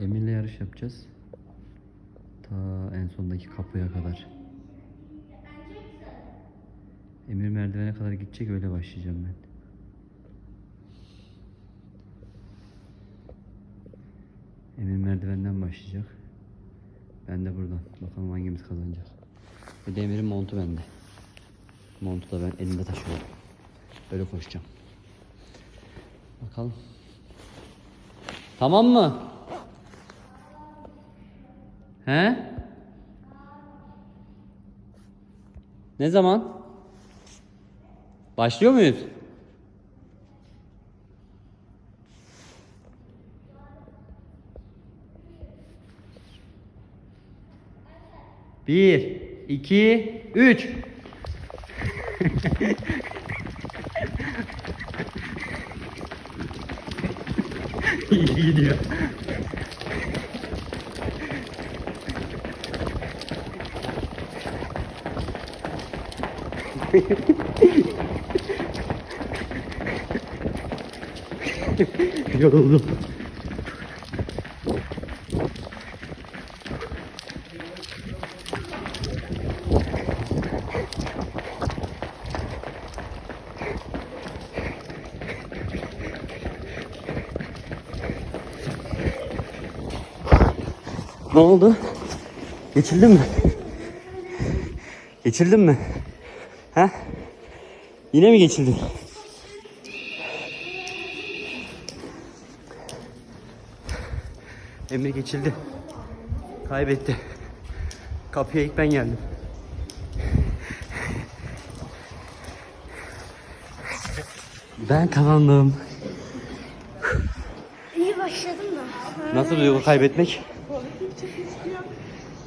Emir'le yarış yapacağız. Ta en sondaki kapıya kadar. Emir merdivene kadar gidecek öyle başlayacağım ben. Emir merdivenden başlayacak. Ben de buradan. Bakalım hangimiz kazanacak. Bir de Emir'in montu bende. Montu da ben elimde taşıyorum. Böyle koşacağım. Bakalım. Tamam mı? He? Ne zaman? Başlıyor muyuz? Bir, iki, üç. İyi gidiyor. Yoruldum. Ne oldu? Geçildin mi? Geçildin mi? Ha? Yine mi geçildin? Emir geçildi. Kaybetti. Kapıya ilk ben geldim. Ben kazandım. İyi başladım da. Nasıl duygu kaybetmek?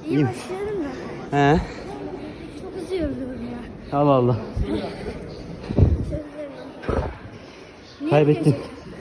İyi başladım da. He? Allah Allah. Çok